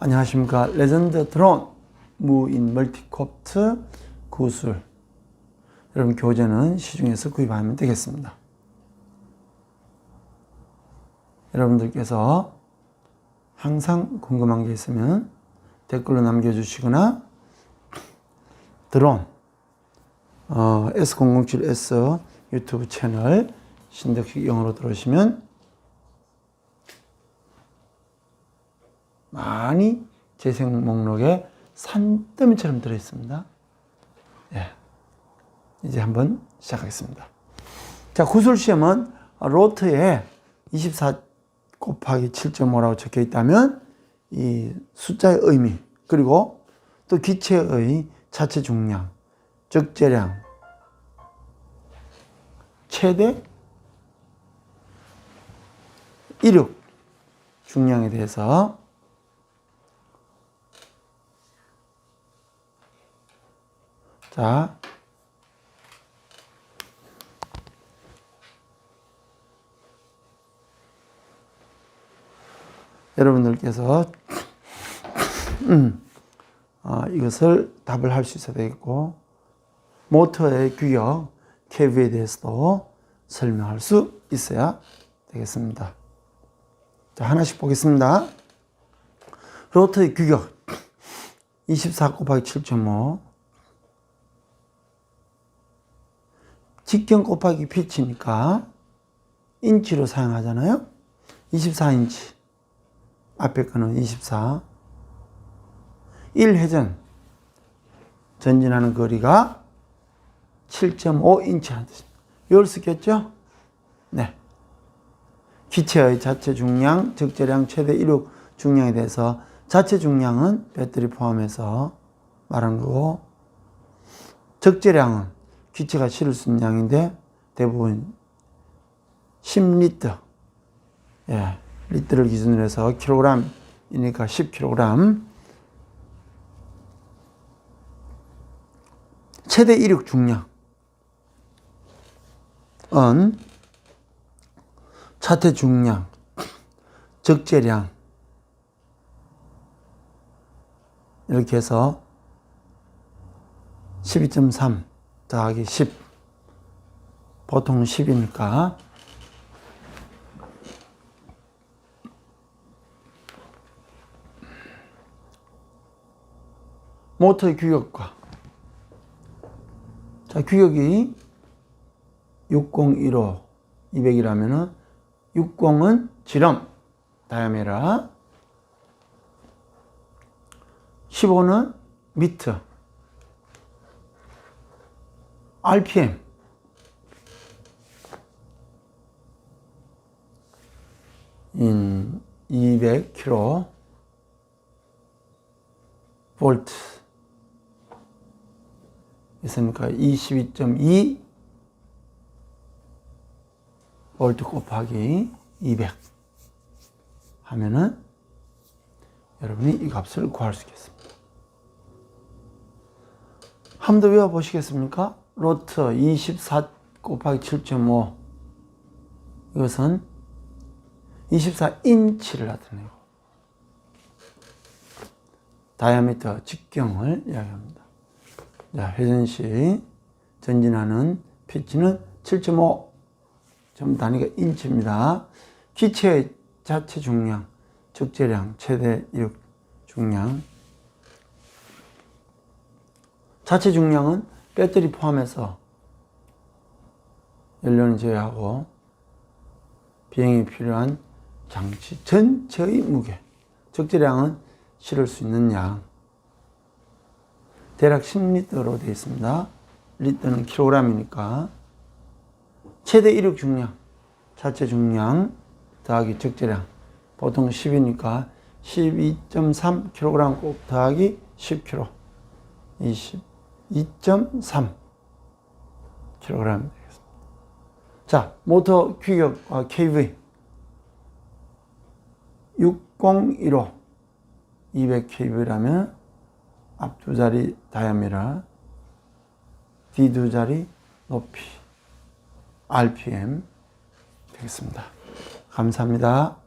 안녕하십니까. 레전드 드론 무인 멀티콥트 구술. 여러분 교재는 시중에서 구입하면 되겠습니다. 여러분들께서 항상 궁금한 게 있으면 댓글로 남겨주시거나 드론 어, S007S 유튜브 채널 신덕식 영어로 들어오시면 많이 재생 목록에 산더미처럼 들어있습니다. 예. 이제 한번 시작하겠습니다. 자, 구술 시험은 로트에 24 곱하기 7.5라고 적혀 있다면 이 숫자의 의미 그리고 또 기체의 자체 중량, 적재량, 최대 이륙 중량에 대해서 자 여러분들께서 음, 어, 이것을 답을 할 수 있어야 되겠고 모터의 규격 KV에 대해서도 설명할 수 있어야 되겠습니다. 자 하나씩 보겠습니다. 로터의 규격 24 곱하기 7.5 직경 곱하기 피치니까 인치로 사용하잖아요. 24인치 앞에 거는 24. 1회전. 전진하는 거리가 7.5인치라는 뜻입니다. 이걸 쓰겠죠? 네. 기체의 자체 중량, 적재량, 최대 이륙 중량에 대해서 자체 중량은 배터리 포함해서 말한 거고, 적재량은 기체가 실을 수 있는 양인데 대부분 10리터. 예. 리터를 기준으로 해서 킬로그램이니까 10kg. 최대 이륙 중량. 은 차태 중량, 적재량. 이렇게 해서 12.3 더하기 10. 보통 10이니까. 모터의 규격과. 자 규격이 601호 200이라면은 60은 지름 다이아메라. 15는 미터 RPM 인 200km 볼트. 있으니까? 22.2 볼트 곱하기 200 하면은 여러분이 이 값을 구할 수 있겠습니다. 한번 더 외워보시겠습니까? 로트 24 곱하기 7.5 이것은 24인치를 나타내고 다이아미터 직경을 이야기합니다. 자, 회전시 전진하는 피치는 7.5 점 단위가 인치입니다. 기체의 자체 중량, 적재량, 최대 이륙 중량. 자체 중량은 배터리 포함해서 연료는 제외하고 비행에 필요한 장치 전체의 무게. 적재량은 실을 수 있는 양. 대략 10리터로 되어 있습니다. 리터는 킬로그램이니까. 최대 이륙 중량, 자체 중량 더하기 적재량. 보통 10이니까 12.3kg 꼭 더하기 10kg. 22.3kg 되겠습니다. 자, 모터 규격과 KV. 6015 200kV라면 앞 두 자리 다이아미라, 뒤 두 자리 높이, RPM 되겠습니다. 감사합니다.